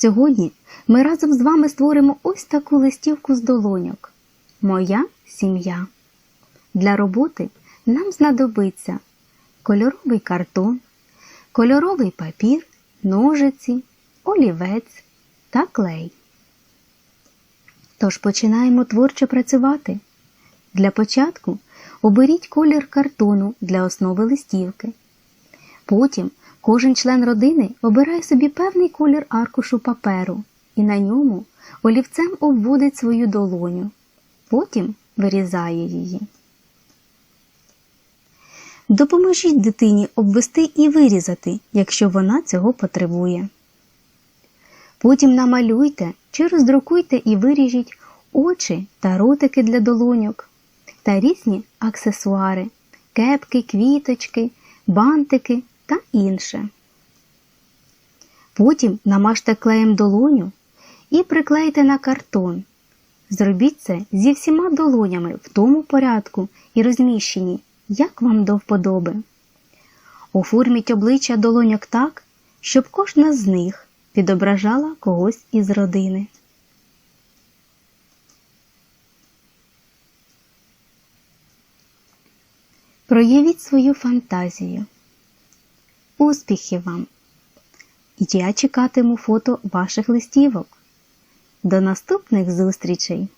Сьогодні ми разом з вами створимо ось таку листівку з долоньок. Моя сім'я. Для роботи нам знадобиться кольоровий картон, кольоровий папір, ножиці, олівець та клей. Тож починаємо творчо працювати. Для початку оберіть колір картону для основи листівки. Потім кожен член родини обирає собі певний колір аркушу паперу і на ньому олівцем обводить свою долоню. Потім вирізає її. Допоможіть дитині обвести і вирізати, якщо вона цього потребує. Потім намалюйте чи роздрукуйте і виріжіть очі та ротики для долоньок та різні аксесуари, кепки, квіточки, бантики та інше. Потім намажте клеєм долоню і приклейте на картон. Зробіть це зі всіма долонями в тому порядку і розміщенні, як вам до вподоби. Оформіть обличчя долоньок так, щоб кожна з них відображала когось із родини. Проявіть свою фантазію. Успіхів вам! Я чекатиму фото ваших листівок. До наступних зустрічей!